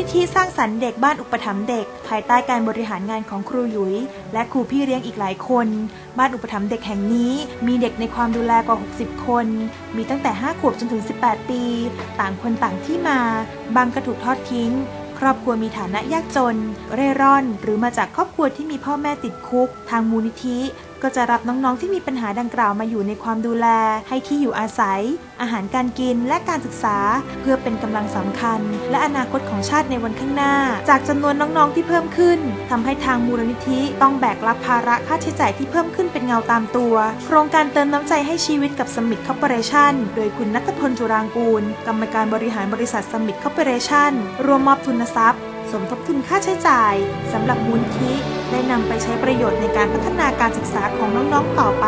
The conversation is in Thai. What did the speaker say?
นิธิสร้างสรรค์เด็กบ้านอุปถัมภ์เด็ก ภายใต้การบริหารงานของครูหยุย และครูพี่เลี้ยงอีกหลายคน บ้านอุปถัมภ์เด็กแห่งนี้มีเด็กในความดูแลกว่า 60 คน มีตั้งแต่ 5 ขวบจนถึง 18 ปี ต่างคนต่างที่มา บางก็ถูกทอดทิ้งครอบครัวมีฐานะยากจน เร่ร่อน หรือมาจากครอบครัวที่มีพ่อแม่ติดคุก ทางมูลนิธิ ก็จะรับน้องๆที่มีปัญหาดังกล่าวมาอยู่ในความดูแล ให้ที่อยู่อาศัย อาหารการกินและการศึกษา เพื่อเป็นกำลังสำคัญ และอนาคตของชาติในวันข้างหน้า จากจำนวนน้องๆที่เพิ่มขึ้นทำให้ทางมูลนิธิต้องแบกรับภาระค่าใช้จ่ายที่เพิ่มขึ้นเป็นเงาตามตัว โครงการเติมน้ำใจให้ชีวิตกับสมิ t คอร์ปอเรชั่นโดยคุณนัทพลจุรางกูล กรรมการบริหารบริษัทสมิ t คอร์ปอเรชั่นรวมมอบทุนทรัพย์ สมทบทุนค่าใช้จ่ายสำหรับมูลที่ได้นำไปใช้ประโยชน์ในการพัฒนาการศึกษาของน้องๆต่อไป